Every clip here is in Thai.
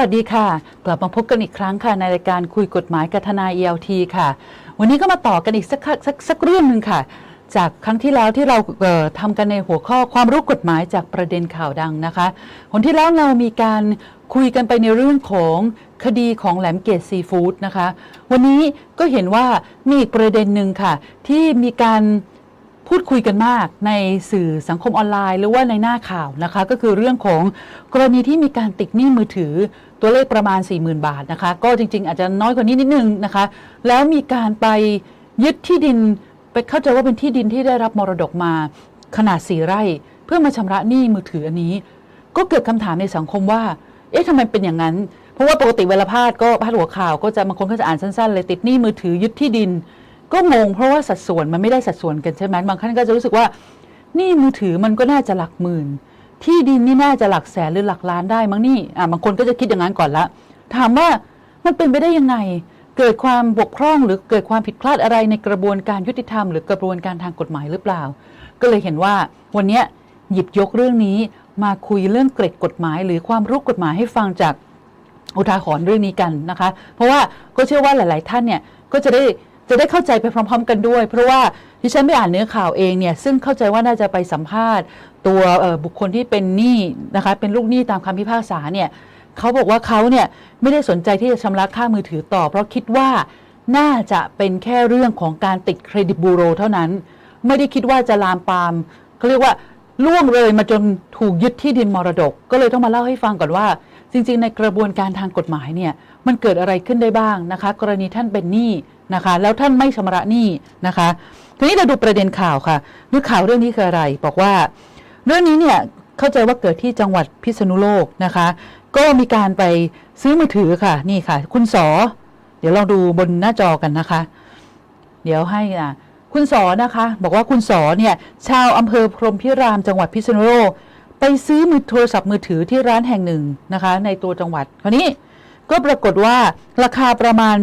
สวัสดีค่ะ กลับมาพบกันอีกครั้งค่ะ ในรายการคุยกฎหมายกับทนาย ELT ค่ะ วันนี้ก็มาต่อกันอีกสักสักสักเรื่องหนึ่งค่ะ จากครั้งที่แล้วที่เราเอ่อทำกันในหัวข้อความรู้กฎหมายจากประเด็นข่าวดังนะคะคนที่แล้วเรามีการคุยกันไปในเรื่องของคดีของแหลมเกตซีฟู้ดนะคะ วันนี้ก็เห็นว่ามีอีกประเด็นหนึ่งค่ะ ที่มีการพูดคุยกันมากในสื่อสังคมออนไลน์ หรือว่าในหน้าข่าวนะคะ ก็คือเรื่องของกรณีที่มีการติดหนี้มือถือ ตัวเลขประมาณ 40,000 บาทนะคะ ก็จริง ๆ อาจจะน้อยกว่านี้นิดนึงนะคะ แล้วมีการไปยึดที่ดินไปเข้าใจว่าเป็นที่ดินที่ได้รับมรดกมาขนาด4ไร่ เพื่อมาชำระหนี้มือถืออันนี้ ก็เกิดคำถามในสังคมว่า เอ๊ะทำไมเป็นอย่างนั้น เพราะว่าปกติเวลาพาดก็พาดหัวข่าวก็จะบางคนก็จะอ่านสั้นๆเลยติดหนี้มือถือยึดที่ดิน ก็งงเพราะว่าสัดส่วนมันไม่ได้สัดส่วนกันใช่ไหมบางท่านก็จะรู้สึกว่าหนี่มือถือมันก็น่าจะหลักหมื่น ที่ดินนี่น่าจะหลักแสนหรือหลักล้านได้มั้งนี่อ่าบางคนก็จะคิดอย่างนั้นก่อนละ ถามว่ามันเป็นไปได้ยังไง เกิดความบกพร่องหรือเกิดความผิดพลาดอะไรในกระบวนการยุติธรรมหรือกระบวนการทางกฎหมายหรือเปล่า ก็เลยเห็นว่าวันนี้หยิบยกเรื่องนี้มาคุยเรื่องเกร็ดกฎหมาย หรือความรู้กฎหมายให้ฟังจากอุทาหรณ์เรื่องนี้กันนะคะ เพราะว่าก็เชื่อว่าหลาย ๆ ท่านเนี่ยก็จะได้จะได้เข้าใจไปพร้อม ๆ กันด้วย เพราะว่า ที่ฉันไปอ่านเนื้อข่าวเองเนี่ยซึ่งเข้าใจว่าน่าจะไปสัมภาษณ์ ตัวบุคคลที่เป็นหนี้นะคะเป็นลูกหนี้ตามคำพิพากษาเนี่ยเขาบอกว่าเขาเนี่ยไม่ได้สนใจที่จะชำระค่ามือถือต่อ เพราะคิดว่าน่าจะเป็นแค่เรื่องของการติดเครดิตบูโรเท่านั้น ไม่ได้คิดว่าจะลามปามเขาเรียกว่าล่วงเลยมาจนถูกยึดที่ดินมรดก ก็เลยต้องมาเล่าให้ฟังก่อนว่า จริง ๆ ในกระบวนการทางกฎหมายเนี่ยมันเกิดอะไรขึ้นได้บ้างนะคะ กรณีท่านเป็นหนี้นะคะ แล้วท่านไม่ชำระหนี้นะคะ ทีนี้เราดูประเด็นข่าวค่ะเรื่องข่าวเรื่องนี้คืออะไร บอกว่า เรื่องนี้เนี่ยเข้าใจว่าเกิดที่จังหวัดพิษณุโลกนะคะ ก็มีการไปซื้อมือถือค่ะ นี่ค่ะ คุณสอ เดี๋ยวลองดูบนหน้าจอกันนะคะ เดี๋ยวให้อะคุณสอนะคะ บอกว่าคุณสอเนี่ย ชาวอำเภอพรมพิรามจังหวัดพิษณุโลกไปซื้อมือโทรศัพท์มือถือที่ร้านแห่งหนึ่งนะคะ ในตัวจังหวัดคราวนี้ก็ปรากฏว่าราคาประมาณ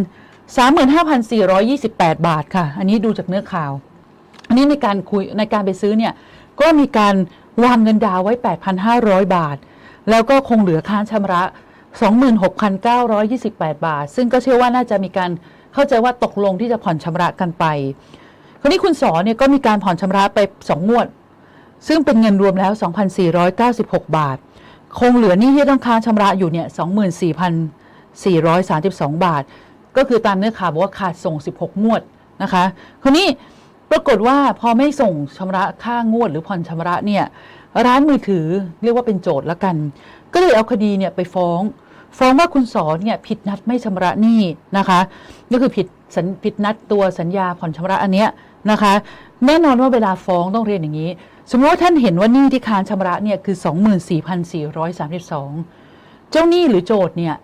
35,428 บาทค่ะ อันนี้ดูจากเนื้อข่าว อันนี้ในการคุยในการไปซื้อเนี่ย ก็มีการวางเงินดาวไว้ 8,500 บาท แล้วก็คงเหลือค้างชำระ 26,928 บาท ซึ่งก็เชื่อว่าน่าจะมีการเข้าใจว่าตกลงที่จะผ่อนชำระกันไปคราวนี้คุณสอเนี่ยก็มีการผ่อนชำระไป 2 งวด ซึ่งเป็นเงินรวมแล้ว 2,496 บาท คงเหลือนี้ที่ต้องค้างชำระอยู่เนี่ย24,432 บาท ก็คือตามเนื้อข่าวบอกว่าขาดส่ง 16 งวดนะคะคราวนี้ปรากฏว่าพอไม่ส่งชำระค่างวดหรือผ่อนชำระเนี่ยร้านมือถือเรียกว่าเป็นโจทย์ละกัน ก็เลยเอาคดีเนี่ยไปฟ้อง ฟ้องว่าคุณสอนเนี่ยผิดนัดไม่ชำระหนี้นะคะก็คือผิดสัญผิดนัดตัวสัญญาผ่อนชำระอันเนี้ยนะคะแน่นอนว่าเวลาฟ้องต้องเรียนอย่างนี้ สมมติว่าท่านเห็นว่าหนี้ที่ค้างชำระเนี่ยคือ 24,432 เจ้าหนี้หรือโจทย์เนี่ย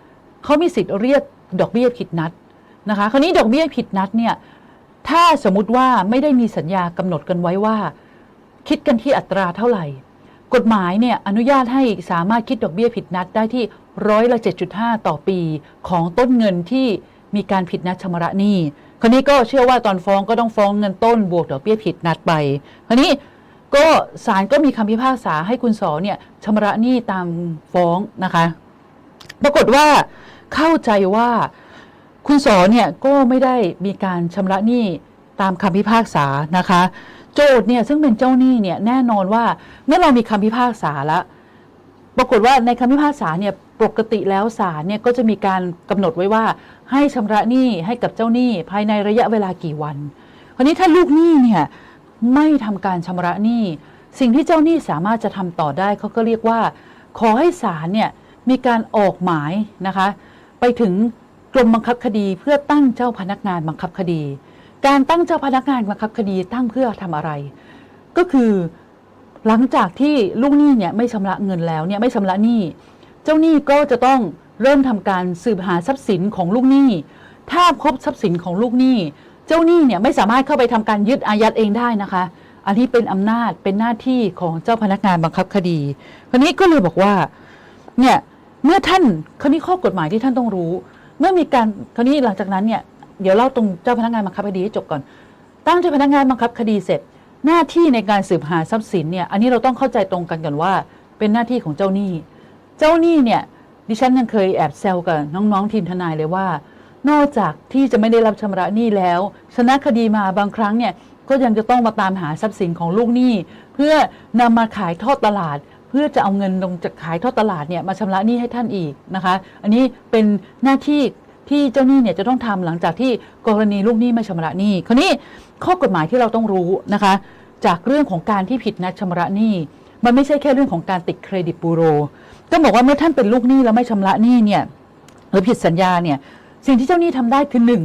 เขามีสิทธิ์เรียกดอกเบี้ยผิดนัด นะคะคราวนี้ดอกเบี้ยผิดนัดเนี่ยถ้าสมมุติว่าไม่ได้มีสัญญากำหนดกันไว้ว่า คิดกันที่อัตราเท่าไหร่ กฎหมายเนี่ยอนุญาตให้สามารถคิดดอกเบี้ยผิดนัดได้ที่ร้อยละ 7.5 ต่อปีของต้นเงินที่มีการผิดนัดชำระหนี้คราวนี้ก็เชื่อว่าตอนฟ้องก็ต้องฟ้องเงินต้นบวกดอกเบี้ยผิดนัดไปคราวนี้ก็ศาลก็มีคำพิพากษาให้คุณสอเนี่ยชำระหนี้ตามฟ้องนะคะ ปรากฏว่าเข้าใจว่า คุณสอเนี่ยก็ไม่ได้มีการชำระหนี้ตามคำพิพากษานะคะ โจทย์เนี่ยซึ่งเป็นเจ้าหนี้เนี่ยแน่นอนว่าเมื่อเรามีคำพิพากษาแล้วปรากฏว่าในคำพิพากษาเนี่ยปกติแล้วศาลเนี่ยก็จะมีการกำหนดไว้ว่าให้ชำระหนี้ให้กับเจ้าหนี้ภายในระยะเวลากี่วันคราวนี้ถ้าลูกหนี้เนี่ยไม่ทำการชำระหนี้สิ่งที่เจ้าหนี้สามารถจะทำต่อได้เขาก็เรียกว่า ขอให้ศาลเนี่ยมีการออกหมายนะคะ ไปถึง กรมบังคับคดีเพื่อตั้งเจ้าพนักงานบังคับคดี การตั้งเจ้าพนักงานบังคับคดีตั้งเพื่อทำอะไร ก็คือหลังจากที่ลูกหนี้เนี่ยไม่ชำระเงินแล้วเนี่ยไม่ชำระหนี้ เจ้าหนี้ก็จะต้องเริ่มทำการสืบหาทรัพย์สินของลูกหนี้ ถ้าพบทรัพย์สินของลูกหนี้ เจ้าหนี้เนี่ยไม่สามารถเข้าไปทำการยึดอายัดเองได้นะคะ อันนี้เป็นอำนาจเป็นหน้าที่ของเจ้าพนักงานบังคับคดีคนนี้ก็เลยบอกว่าเนี่ยเมื่อท่านคราวนี้ข้อกฎหมายที่ท่านต้องรู้ เมื่อมีการคราวนี้หลังจากนั้นเนี่ยเดี๋ยวเล่าตรงเจ้าพนักงานบังคับคดีให้จบก่อน ตั้งเจ้าพนักงานบังคับคดีเสร็จ หน้าที่ในการสืบหาทรัพย์สินเนี่ยอันนี้เราต้องเข้าใจตรงกันก่อนว่า เป็นหน้าที่ของเจ้าหนี้ เจ้าหนี้เนี่ยดิฉันยังเคยแอบแซวกับน้องๆทีมทนายเลยว่า นอกจากที่จะไม่ได้รับชำระหนี้แล้ว ชนะคดีมาบางครั้งเนี่ยก็ยังจะต้องมาตามหาทรัพย์สินของลูกหนี้ เพื่อนำมาขายทอดตลาด เพื่อจะเอาเงินลงจากขายทอดตลาดเนี่ยมาชำระหนี้ให้ท่านอีกนะคะ อันนี้เป็นหน้าที่ที่เจ้าหนี้เนี่ยจะต้องทำหลังจากที่กรณีลูกหนี้ไม่ชำระหนี้คราวนี้ข้อกฎหมายที่เราต้องรู้นะคะ จากเรื่องของการที่ผิดนัดชำระหนี้มันไม่ใช่แค่เรื่องของการติดเครดิตบูโรต้องบอกว่าเมื่อท่านเป็นลูกหนี้แล้วไม่ชำระหนี้เนี่ยหรือผิดสัญญาเนี่ยสิ่งที่เจ้าหนี้ทำได้คือหนึ่ง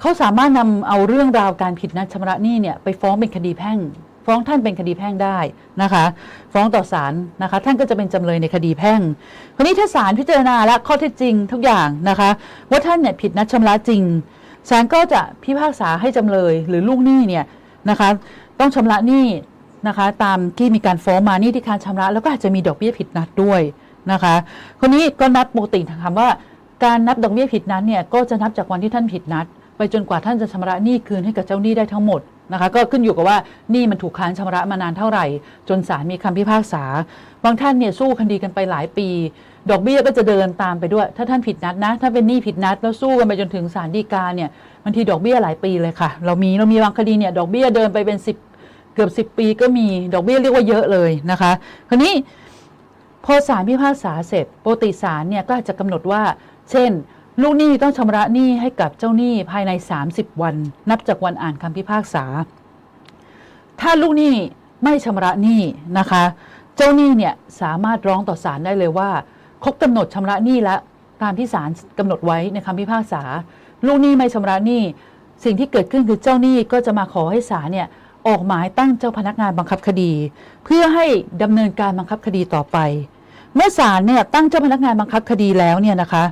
เขาสามารถนำเอาเรื่องราวการผิดนัดชำระหนี้เนี่ยไปฟ้องเป็นคดีแพ่ง ฟ้องท่านเป็นคดีแพ่งได้นะคะ ฟ้องต่อศาลนะคะ ท่านก็จะเป็นจำเลยในคดีแพ่งคราวนี้ถ้าศาลพิจารณาและข้อเท็จจริงทุกอย่างนะคะ ว่าท่านเนี่ยผิดนัดชำระจริงศาลก็จะพิพากษาให้จำเลยหรือลูกหนี้เนี่ยนะคะต้องชำระหนี้นะคะตามที่มีการฟ้องมาหนี้ที่การชำระ แล้วก็อาจจะมีดอกเบี้ยผิดนัดด้วยนะคะคนนี้ก็นับปกติคำว่าการนับดอกเบี้ยผิดนัดเนี่ยก็จะนับจากวันที่ท่านผิดนัด ไปจนกว่าท่านจะชำระหนี้คืนให้กับเจ้าหนี้ได้ทั้งหมด นะคะก็ขึ้นอยู่กับว่านี้มันถูกค้างชำระมานานเท่าไหร่ จนศาลมีคำพิพากษา บางท่านเนี่ยสู้คดีกันไปหลายปี ดอกเบี้ยก็จะเดินตามไปด้วย ถ้าท่านผิดนัดนะ ถ้าเป็นหนี้ผิดนัด แล้วสู้กันไปจนถึงศาลฎีกาเนี่ยบางทีดอกเบี้ยหลายปีเลยค่ะ เรามีเรามีบางคดีเนี่ยดอกเบี้ยเดินไปเป็นสิบเกือบสิบปีก็มีดอกเบี้ยเรียกว่าเยอะเลยนะคะคราวนี้พอศาลพิพากษาเสร็จปกติศาลเนี่ยก็จจะกำหนดว่า เช่น ลูกหนี้ต้องชำระหนี้ให้กับเจ้าหนี้ภายใน 30 วัน นับจากวันอ่านคำพิพากษา ถ้าลูกหนี้ไม่ชำระหนี้นะคะ เจ้าหนี้เนี่ยสามารถร้องต่อศาลได้เลยว่า ครบกำหนดชำระหนี้แล้วตามที่ศาลกำหนดไว้ในคำพิพากษา ลูกหนี้ไม่ชำระหนี้สิ่งที่เกิดขึ้นคือเจ้าหนี้ก็จะมาขอให้ศาลเนี่ยออกหมายตั้งเจ้าพนักงานบังคับคดี เพื่อให้ดำเนินการบังคับคดีต่อไป เมื่อศาลเนี่ยตั้งเจ้าพนักงานบังคับคดีแล้วเนี่ยนะคะ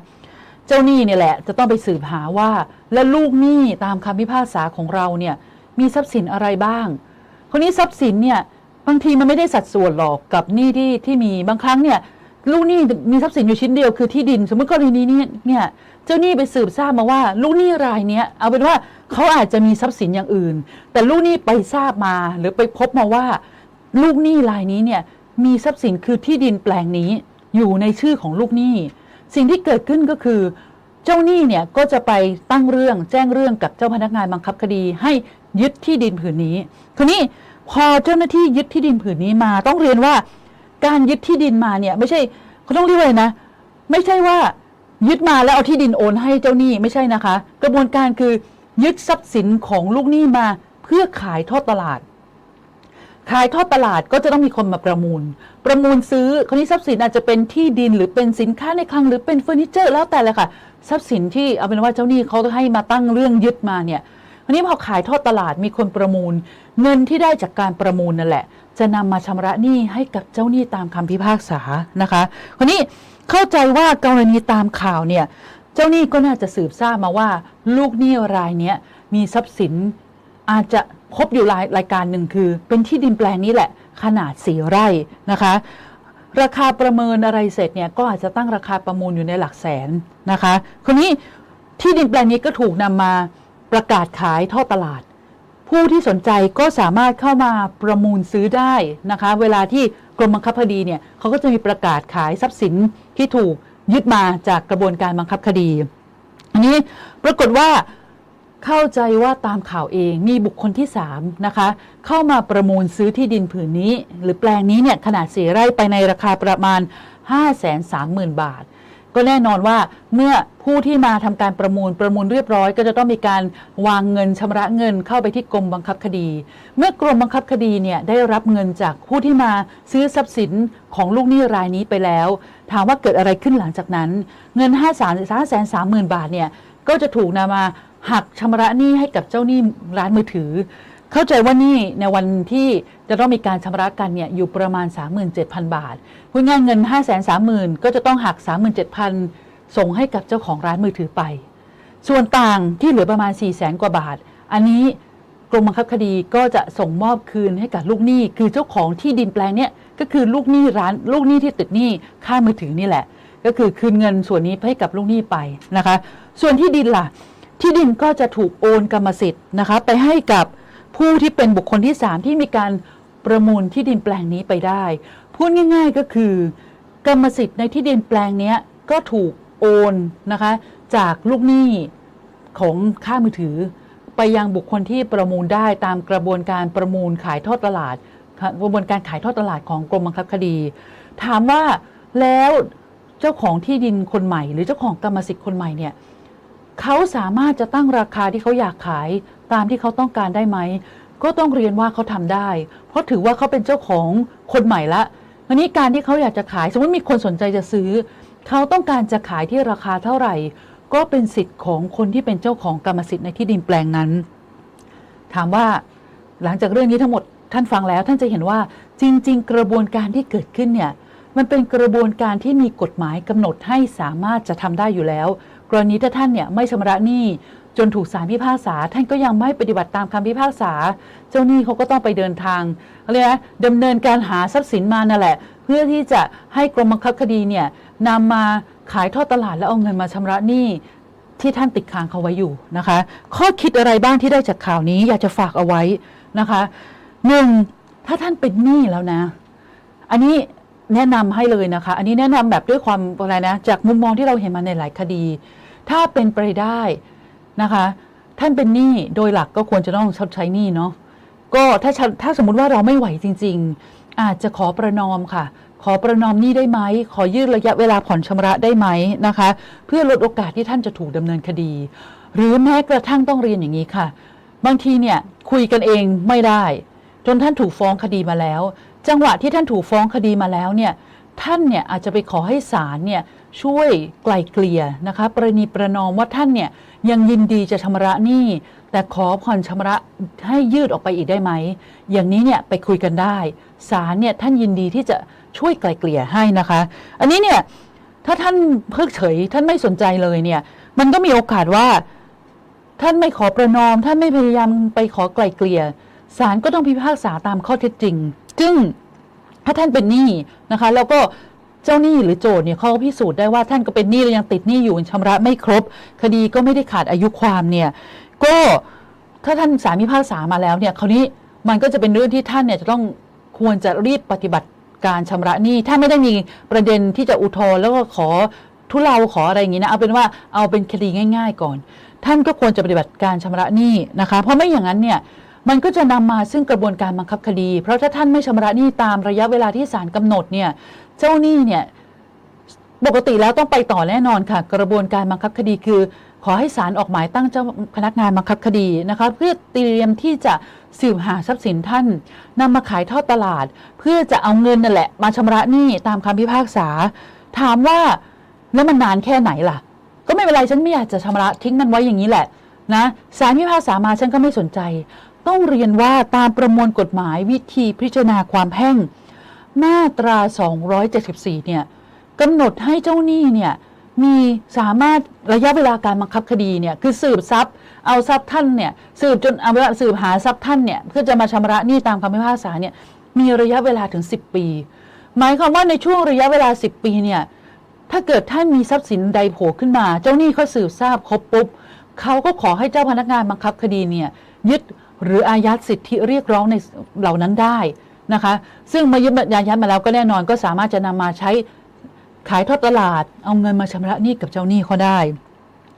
เจ้าหนี้เนี่ยแหละจะต้องไปสืบหาว่า และลูกหนี้ตามคำพิพากษาของเราเนี่ยมีทรัพย์สินอะไรบ้างคนนี้ทรัพย์สินเนี่ยบางทีมันไม่ได้สัดส่วนหรอกกับหนี้ที่ที่มีบางครั้งเนี่ยลูกหนี้มีทรัพย์สินอยู่ชิ้นเดียวคือที่ดิน สมมติกรณีนี้เนี่ยเจ้าหนี้ไปสืบทราบมาว่า ลูกหนี้รายเนี้ยเอาเป็นว่าเขาอาจจะมีทรัพย์สินอย่างอื่น แต่ลูกหนี้ไปทราบมาหรือไปพบมาว่า ลูกหนี้รายนี้เนี่ยมีทรัพย์สินคือที่ดินแปลงนี้อยู่ในชื่อของลูกหนี้ สิ่งที่เกิดขึ้นก็คือ เจ้าหนี้เนี่ยก็จะไปตั้งเรื่องแจ้งเรื่องกับเจ้าพนักงานบังคับคดีให้ยึดที่ดินผืนนี้ทีนี้พอเจ้าหน้าที่ยึดที่ดินผืนนี้มา ต้องเรียนว่าการยึดที่ดินมาเนี่ยไม่ใช่เขาต้องเรียกว่านะ ไม่ใช่ว่ายึดมาแล้วเอาที่ดินโอนให้เจ้าหนี้ไม่ใช่นะคะ กระบวนการคือยึดทรัพย์สินของลูกหนี้มาเพื่อขายทอดตลาด ขายทอดตลาดก็จะต้องมีคนมาประมูล ประมูลซื้อคนนี้ทรัพย์สินอาจจะเป็นที่ดินหรือเป็นสินค้าในคลังหรือเป็นเฟอร์นิเจอร์แล้วแต่เลยค่ะ ทรัพย์สินที่เอาเป็นว่าเจ้าหนี้เขาให้มาตั้งเรื่องยึดมาเนี่ยวันนี้พอขายทอดตลาดมีคนประมูล เงินที่ได้จากการประมูลนั่นแหละ จะนำมาชำระหนี้ให้กับเจ้าหนี้ตามคำพิพากษานะคะคนนี้เข้าใจว่ากรณีตามข่าวเนี่ยเจ้าหนี้ก็น่าจะสืบทราบมาว่า ลูกหนี้รายนี้มีทรัพย์สินอาจจะ พบอยู่รายรายการหนึ่งคือ เป็นที่ดินแปลงนี้แหละ ขนาดสี่ไร่นะคะ ราคาประเมินอะไรเสร็จเนี่ยก็อาจจะตั้งราคาประมูลอยู่ในหลักแสนนะคะคนนี้ที่ดินแปลงนี้ก็ถูกนำมาประกาศขายท่อตลาด ผู้ที่สนใจก็สามารถเข้ามาประมูลซื้อได้นะคะ เวลาที่กรมบังคับคดีเนี่ยเขาก็จะมีประกาศขายทรัพย์สินที่ถูกยึดมาจากกระบวนการบังคับคดี อันนี้ปรากฏว่า เข้าใจว่าตามข่าวเองมีบุคคลที่3นะคะเข้ามาประมูลซื้อที่ดินผืนนี้ หรือแปลงนี้เนี่ยขนาดสีไร่ไปในราคาประมาณ 530,000 บาท ก็แน่นอนว่าเมื่อผู้ที่มาทำการประมูลประมูลเรียบร้อย ก็จะต้องมีการวางเงินชำระเงินเข้าไปที่กรมบังคับคดี เมื่อกรมบังคับคดีเนี่ยได้รับเงินจากผู้ที่มาซื้อทรัพย์สินของลูกหนี้รายนี้ไปแล้ว ถามว่าเกิดอะไรขึ้นหลังจากนั้น เงิน 5 3 5 3 0 0 0 0 บาทเนี่ยก็จะถูกนำมา หักชำระหนี้ให้กับเจ้าหนี้ร้านมือถือ เข้าใจว่านี่ในวันที่จะต้องมีการชำระกันเนี่ยอยู่ประมาณ 37,000 บาทพูดง่ายเงิน 5 3 0 0 0 0 ก็จะต้องหัก 37,000 ส่งให้กับเจ้าของร้านมือถือไป ส่วนต่างที่เหลือประมาณ 4 0 0แสนกว่าบาท อันนี้กรมบังคับคดีก็จะส่งมอบคืนให้กับลูกหนี้ คือเจ้าของที่ดินแปลงเนี่ยก็คือลูกหนี้ร้านลูกหนี้ที่ติดหนี้ค่ามือถือนี่แหละ ก็คือคืนเงินส่วนนี้ให้กับลูกหนี้ไปนะคะ ส่วนที่ดินล่ะ ที่ดินก็จะถูกโอนกรรมสิทธิ์นะคะไปให้กับผู้ที่เป็นบุคคลที่ 3 ที่มีการประมูลที่ดินแปลงนี้ไปได้ พูดง่าย ๆก็คือ กรรมสิทธิ์ในที่ดินแปลงนี้ก็ถูกโอนนะคะจากลูกหนี้ของค่ามือถือ ไปยังบุคคลที่ประมูลได้ตามกระบวนการประมูลขายทอดตลาดกระบวนการขายทอดตลาดของกรมบังคับคดี ถามว่าแล้วเจ้าของที่ดินคนใหม่ หรือเจ้าของกรรมสิทธิ์คนใหม่เนี่ย เขาสามารถจะตั้งราคาที่เขาอยากขายตามที่เขาต้องการได้ไหม ก็ต้องเรียนว่าเขาทำได้ เพราะถือว่าเขาเป็นเจ้าของคนใหม่ละวันนี้การที่เขาอยากจะขาย สมมติมีคนสนใจจะซื้อ เขาต้องการจะขายที่ราคาเท่าไหร่ ก็เป็นสิทธิ์ของคนที่เป็นเจ้าของกรรมสิทธิ์ในที่ดินแปลงนั้น ถามว่าหลังจากเรื่องนี้ทั้งหมดท่านฟังแล้วท่านจะเห็นว่าจริง ๆ กระบวนการที่เกิดขึ้นเนี่ยมันเป็นกระบวนการที่มีกฎหมายกำหนดให้สามารถจะทำได้อยู่แล้ว กรณีถ้าท่านเนี่ยไม่ชำระหนี้จนถูกศาลพิพากษา ท่านก็ยังไม่ปฏิบัติตามคำพิพากษา เจ้าหนี้เขาก็ต้องไปเดินทางอะไรนะดำเนินการหาทรัพย์สินมานั่นแหละ เพื่อที่จะให้กรมบังคับคดีเนี่ยนำมาขายทอดตลาดแล้วเอาเงินมาชำระหนี้ที่ท่านติดค้างเขาไว้อยู่นะคะ ข้อคิดอะไรบ้างที่ได้จากข่าวนี้อยากจะฝากเอาไว้นะคะหนึ่งถ้าท่านเป็นหนี้แล้วนะ อันนี้แนะนำให้เลยนะคะ อันนี้แนะนำแบบด้วยความอะไรนะ จากมุมมองที่เราเห็นมาในหลายคดี ถ้าเป็นไปได้นะคะ ท่านเป็นหนี้โดยหลักก็ควรจะต้องชดใช้หนี้เนาะก็ถ้าถ้าสมมติว่าเราไม่ไหวจริง ๆ อาจจะขอประนอมค่ะ ขอประนอมหนี้ได้ไหม ขอยืดระยะเวลาผ่อนชำระได้ไหมนะคะ เพื่อลดโอกาสที่ท่านจะถูกดำเนินคดี หรือแม้กระทั่งต้องเรียนอย่างนี้ค่ะ บางทีเนี่ยคุยกันเองไม่ได้ จนท่านถูกฟ้องคดีมาแล้ว จังหวะที่ท่านถูกฟ้องคดีมาแล้วเนี่ย ท่านเนี่ยอาจจะไปขอให้ศาลเนี่ยช่วยไกลเกลี่ยนะคะประนีประนอมว่าท่านเนี่ยยังยินดีจะชำระหนี้แต่ขอผ่อนชำระให้ยืดออกไปอีกได้ไหม อย่างนี้เนี่ยไปคุยกันได้ศาลเนี่ยท่านยินดีที่จะช่วยไกลเกลี่ยให้นะคะ อันนี้เนี่ยถ้าท่านเพิกเฉยท่านไม่สนใจเลยเนี่ยมันก็มีโอกาสว่า ท่านไม่ขอประนอม ท่านไม่พยายามไปขอไกลเกลี่ยศาลก็ต้องพิพากษาตามข้อเท็จจริง ซึ่งถ้าท่านเป็นหนี้ นะคะ แล้วก็เจ้าหนี้หรือโจทย์เนี่ยเขาก็พิสูจน์ได้ว่าท่านก็เป็นหนี้แล้วยังติดหนี้อยู่ชำระไม่ครบ คดีก็ไม่ได้ขาดอายุความเนี่ยก็ถ้าท่านสารพิพากษามาแล้วเนี่ยคราวนี้มันก็จะเป็นเรื่องที่ท่านเนี่ยจะต้องควรจะรีบปฏิบัติการชำระหนี้ ถ้าไม่ได้มีประเด็นที่จะอุทธรณ์แล้วก็ขอทุเลาขออะไรอย่างนี้นะเอาเป็นว่าเอาเป็นคดีง่าย ๆ ก่อน ท่านก็ควรจะปฏิบัติการชำระหนี้นะคะ เพราะไม่อย่างนั้นเนี่ย มันก็จะนำมาซึ่งกระบวนการบังคับคดี เพราะถ้าท่านไม่ชำระหนี้ตามระยะเวลาที่ศาลกำหนดเนี่ยเจ้าหนี้เนี่ยปกติแล้วต้องไปต่อแน่นอนค่ะ กระบวนการบังคับคดีคือ ขอให้ศาลออกหมายตั้งเจ้าพนักงานบังคับคดีนะคะเพื่อเตรียมที่จะสืบหาทรัพย์สินท่านนำมาขายทอดตลาด เพื่อจะเอาเงินนั่นแหละ มาชำระหนี้ตามคำพิพากษา ถามว่าแล้วมันนานแค่ไหนล่ะ ก็ไม่เป็นไรฉันไม่อยากจะชำระทิ้งมันไว้อย่างนี้แหละนะศาลพิพากษามาฉันก็ไม่สนใจ ต้องเรียนว่าตามประมวลกฎหมายวิธีพิจารณาความแพ่ง มาตรา 274 เนี่ยกำหนดให้เจ้าหนี้เนี่ยมีสามารถระยะเวลาการบังคับคดีเนี่ยคือสืบทรัพย์ เอาทรัพย์ท่านเนี่ยสืบจนเอาเวลาสืบหาทรัพย์ท่านเนี่ยเพื่อจะมาชำระหนี้ตามคำพิพากษาเนี่ยมีระยะเวลาถึง 10 ปี หมายความว่าในช่วงระยะเวลา 10 ปีเนี่ยถ้าเกิดท่านมีทรัพย์สินใดโผล่ขึ้นมา เจ้าหนี้เขาสืบทราบครบปุ๊บเขาก็ขอให้เจ้าพนักงานบังคับคดีเนี่ยยึด หรืออายัดสิทธิเรียกร้องในเหล่านั้นได้นะคะซึ่งมายึดอายัดมาแล้วก็แน่นอนก็สามารถจะนำมาใช้ขายทอดตลาด เอาเงินมาชำระหนี้กับเจ้าหนี้เขาได้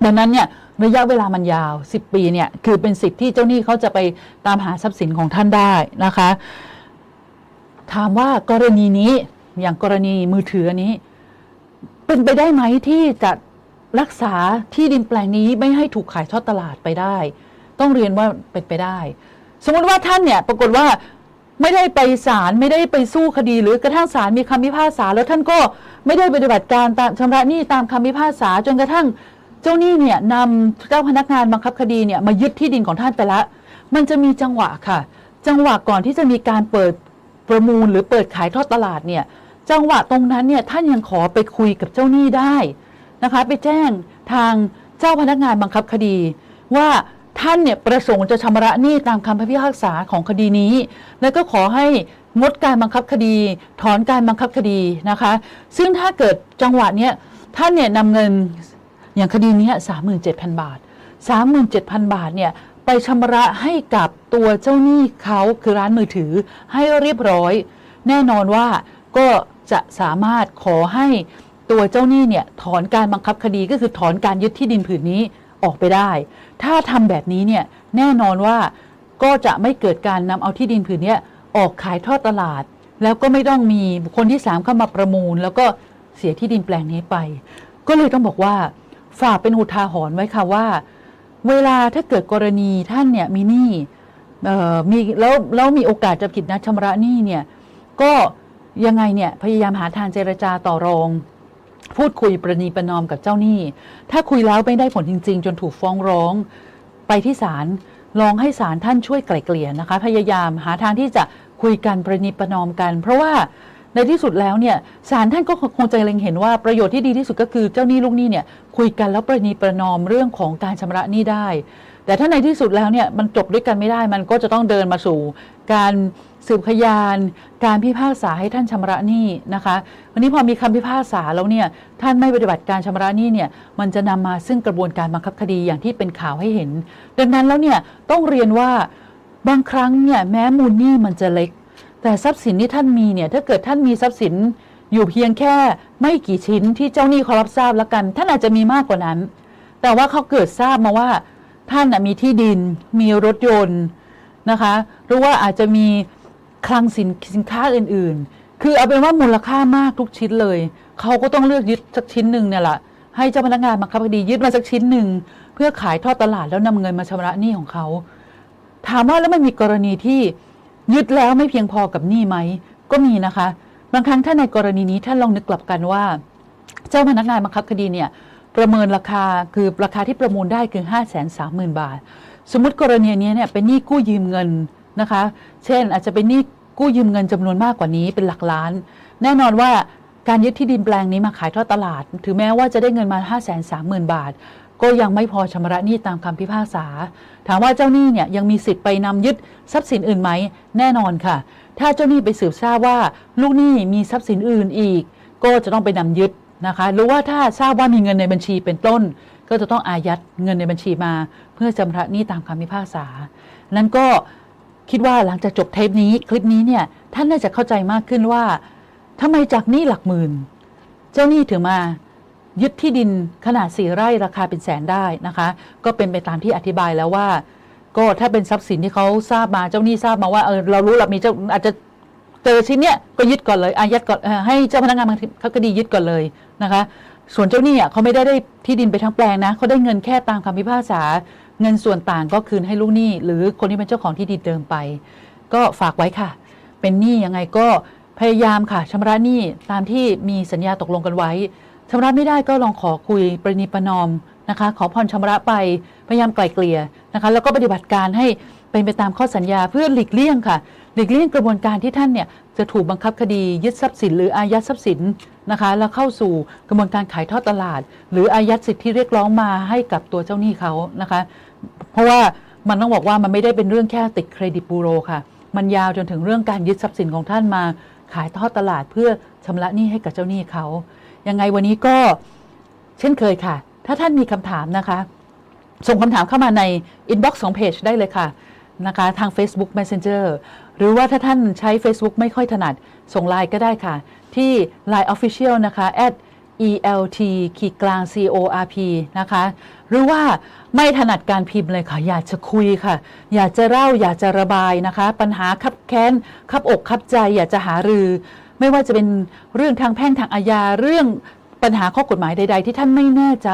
ดังนั้นเนี่ยระยะเวลามันยาว 10 ปีเนี่ยคือเป็นสิทธิ์ที่เจ้าหนี้เขาจะไปตามหาทรัพย์สินของท่านได้นะคะ ถามว่ากรณีนี้อย่างกรณีมือถือนี้ เป็นไปได้ไหมที่จะรักษาที่ดินแปลงนี้ไม่ให้ถูกขายทอดตลาดไปได้ ต้องเรียนว่าเป็นไปได้ สมมติว่าท่านเนี่ยปรากฏว่าไม่ได้ไปศาลไม่ได้ไปสู้คดี หรือกระทั่งศาลมีคำพิพากษา แล้วท่านก็ไม่ได้ปฏิบัติการตามชำระหนี้ตามคำพิพากษาจนกระทั่งเจ้าหนี้เนี่ยนำเจ้าพนักงานบังคับคดีเนี่ยมายึดที่ดินของท่านไปล้วมันจะมีจังหวะค่ะ จังหวะก่อนที่จะมีการเปิดประมูลหรือเปิดขายทอดตลาดเนี่ยจังหวะตรงนั้นเนี่ยท่านยังขอไปคุยกับเจ้าหนี้ได้นะคะ ไปแจ้งทางเจ้าพนักงานบังคับคดีว่า ท่านเนี่ยประสงค์จะชำระหนี้ตามคำพิพากษาของคดีนี้ แล้วก็ขอให้งดการบังคับคดี ถอนการบังคับคดีนะคะ ซึ่งถ้าเกิดจังหวะเนี้ยท่านเนี่ยนำเงินอย่างคดีนี้สามหมื่นเจ็ดพันบาทสามหมื่นเจ็ดพันบาทเนี่ยไปชำระให้กับตัวเจ้าหนี้เขาคือร้านมือถือให้เรียบร้อย แน่นอนว่าก็จะสามารถขอให้ตัวเจ้าหนี้เนี่ยถอนการบังคับคดีก็คือถอนการยึดที่ดินผืนนี้ ออกไปได้ ถ้าทำแบบนี้เนี่ยแน่นอนว่าก็จะไม่เกิดการนำเอาที่ดินผืนนี้ออกขายทอดตลาด แล้วก็ไม่ต้องมีบุคคลที่สามเข้ามาประมูล แล้วก็เสียที่ดินแปลงนี้ไป ก็เลยต้องบอกว่าฝากเป็นอุทาหรณ์ไว้ค่ะว่า เวลาถ้าเกิดกรณีท่านเนี่ยมีหนี้เอ่อมีแล้วแล้วมีโอกาสจะผิดนัดชำระหนี้เนี่ยก็ยังไงเนี่ยพยายามหาทางเจรจาต่อรอง พูดคุยประนีประนอมกับเจ้าหนี้ ถ้าคุยแล้วไม่ได้ผลจริง ๆ จนถูกฟ้องร้อง ไปที่ศาลลองให้ศาลท่านช่วยไกล่เกลี่ยนะคะ พยายามหาทางที่จะคุยกันประนีประนอมกัน เพราะว่าในที่สุดแล้วเนี่ยศาลท่านก็คงจะเล็งเห็นว่าประโยชน์ที่ดีที่สุดก็คือเจ้าหนี้ลูกหนี้เนี่ยคุยกันแล้วประนีประนอมเรื่องของการชำระหนี้ได้ แต่ถ้าในที่สุดแล้วเนี่ยมันจบด้วยกันไม่ได้ มันก็จะต้องเดินมาสู่การ สืบพยานการพิพากษาให้ท่านชำระหนี้นะคะ วันนี้พอมีคำพิพากษาแล้วเนี่ยท่านไม่ปฏิบัติการชำระหนี้เนี่ยมันจะนำมาซึ่งกระบวนการบังคับคดีอย่างที่เป็นข่าวให้เห็น ดังนั้นแล้วเนี่ยต้องเรียนว่าบางครั้งเนี่ยแม้มูลหนี้มันจะเล็ก แต่ทรัพย์สินที่ท่านมีเนี่ยถ้าเกิดท่านมีทรัพย์สินอยู่เพียงแค่ไม่กี่ชิ้นที่เจ้าหนี้เขารับทราบแล้วกัน ท่านอาจจะมีมากกว่านั้น แต่ว่าเขาเกิดทราบมาว่า ท่านมีที่ดิน มีรถยนต์นะคะหรือว่าอาจจะมี คลังสินสินค้าอื่น ๆ คือเอาเป็นว่ามูลค่ามากทุกชิ้นเลย เขาก็ต้องเลือกยึดสักชิ้นหนึ่งเนี่ยแหละให้เจ้าพนักงานบังคับคดียึดมาสักชิ้นหนึ่งเพื่อขายทอดตลาดแล้วนำเงินมาชำระหนี้ของเขา ถามว่าแล้วมันมีกรณีที่ยึดแล้วไม่เพียงพอกับหนี้ไหมก็มีนะคะ บางครั้งถ้าในกรณีนี้ท่านลองนึกกลับกันว่า เจ้าพนักงานบังคับคดีเนี่ยประเมินราคาคือราคาที่ประมูลได้คือ 5 3 0 0 0 0 บาท สมมติกรณีนี้เนี่ยเป็นหนี้กู้ยืมเงินนะคะ เช่นอาจจะเป็นหนี้ กู้ยืมเงินจำนวนมากกว่านี้เป็นหลักล้าน แน่นอนว่าการยึดที่ดินแปลงนี้มาขายทอดตลาด ถึงแม้ว่าจะได้เงินมา 5 3 0 0 0 0 บาท ก็ยังไม่พอชำระหนี้ตามคำพิพากษา ถามว่าเจ้าหนี้เนี่ยยังมีสิทธิ์ไปนำยึดทรัพย์สินอื่นไหม แน่นอนค่ะ ถ้าเจ้าหนี้ไปสืบทราบว่า ลูกหนี้มีทรัพย์สินอื่นอีก ก็จะต้องไปนำยึดนะคะ หรือว่าถ้าทราบว่ามีเงินในบัญชีเป็นต้น ก็จะต้องอายัดเงินในบัญชีมา เพื่อชำระหนี้ตามคำพิพากษา นั้นก็ คิดว่าหลังจากจบเทปนี้คลิปนี้เนี่ยท่านน่าจะเข้าใจมากขึ้นว่าทำไมจากหนี้หลักหมื่น เจ้าหนี้ถึงมายึดที่ดินขนาดสี่ไร่ราคาเป็นแสนได้นะคะ ก็เป็นไปตามที่อธิบายแล้วว่า ก็ถ้าเป็นทรัพย์สินที่เขาทราบมาเจ้าหนี้ทราบมาว่าเออเรารู้เรามีเจ้าอาจจะเจอชิ้นเนี้ยก็ยึดก่อนเลยอายัดก่อนให้เจ้าพนักงานบังคับคดียึดก่อนเลยนะคะ ส่วนเจ้าหนี้อะเขาไม่ได้ได้ที่ดินไปทั้งแปลงนะเขาได้เงินแค่ตามคำพิพากษา เงินส่วนต่างก็คืนให้ลูกหนี้ หรือคนที่เป็นเจ้าของที่ดินเดิมไป ก็ฝากไว้ค่ะ เป็นหนี้ยังไงก็พยายามค่ะชำระหนี้ตามที่มีสัญญาตกลงกันไว้ชำระไม่ได้ก็ลองขอคุยประนีประนอมนะคะ ขอผ่อนชำระไปพยายามไกล่เกลี่ยนะคะ แล้วก็ปฏิบัติการให้เป็นไปตามข้อสัญญาเพื่อหลีกเลี่ยงค่ะ หลีกเลี่ยงกระบวนการที่ท่านเนี่ยจะถูกบังคับคดียึดทรัพย์สินหรืออายัดทรัพย์สินนะคะแล้วเข้าสู่กระบวนการขายทอดตลาด หรืออายัดสิทธิที่เรียกร้องมาให้กับตัวเจ้าหนี้เขานะคะ เพราะว่ามันต้องบอกว่ามันไม่ได้เป็นเรื่องแค่ติดเครดิตบูโรค่ะ มันยาวจนถึงเรื่องการยึดทรัพย์สินของท่านมา ขายทอดตลาดเพื่อชำระหนี้ให้กับเจ้าหนี้เขายังไงวันนี้ก็เช่นเคยค่ะ ถ้าท่านมีคำถามนะคะ ส่งคำถามเข้ามาใน inbox ของเพจได้เลยค่ะนะคะทาง Facebook Messenger หรือว่าถ้าท่านใช้ Facebook ไม่ค่อยถนัด ส่งไลน์ก็ได้ค่ะ ที่ Line Official นะคะ at ELT ขีดกลาง CORP นะคะ หรือว่าไม่ถนัดการพิมพ์เลยค่ะ อยากจะคุยค่ะ อยากจะเล่า อยากจะระบายนะคะ ปัญหาคับแค้น คับอกคับใจ อยากจะหารือ ไม่ว่าจะเป็นเรื่องทางแพ่งทางอาญา เรื่องปัญหาข้อกฎหมายใด ๆ ที่ท่านไม่แน่ใจ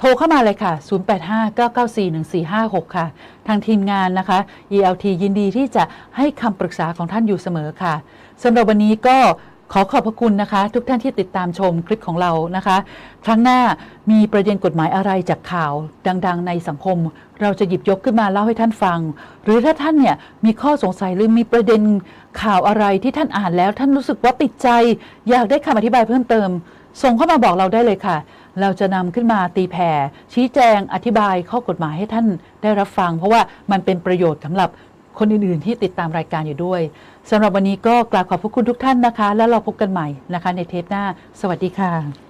โทรเข้ามาเลยค่ะ 0859941456 ค่ะ ทางทีมงานนะคะ ELT ยินดีที่จะให้คำปรึกษาของท่านอยู่เสมอค่ะสำหรับวันนี้ก็ขอขอบพระคุณนะคะ ทุกท่านที่ติดตามชมคลิปของเรานะคะ ครั้งหน้ามีประเด็นกฎหมายอะไรจากข่าวดัง ๆ ในสังคม เราจะหยิบยกขึ้นมาเล่าให้ท่านฟัง หรือถ้าท่านเนี่ยมีข้อสงสัยหรือมีประเด็นข่าวอะไรที่ท่านอ่านแล้วท่านรู้สึกว่าติดใจ อยากได้คำอธิบายเพิ่มเติม ส่งเข้ามาบอกเราได้เลยค่ะ เราจะนำขึ้นมาตีแผ่ชี้แจงอธิบายข้อกฎหมายให้ท่านได้รับฟัง เพราะว่ามันเป็นประโยชน์สำหรับคนอื่นๆ ที่ติดตามรายการอยู่ด้วยสำหรับวันนี้ก็กราบขอบพระคุณทุกท่านนะคะ แล้วเราพบกันใหม่นะคะ ในเทปหน้า สวัสดีค่ะ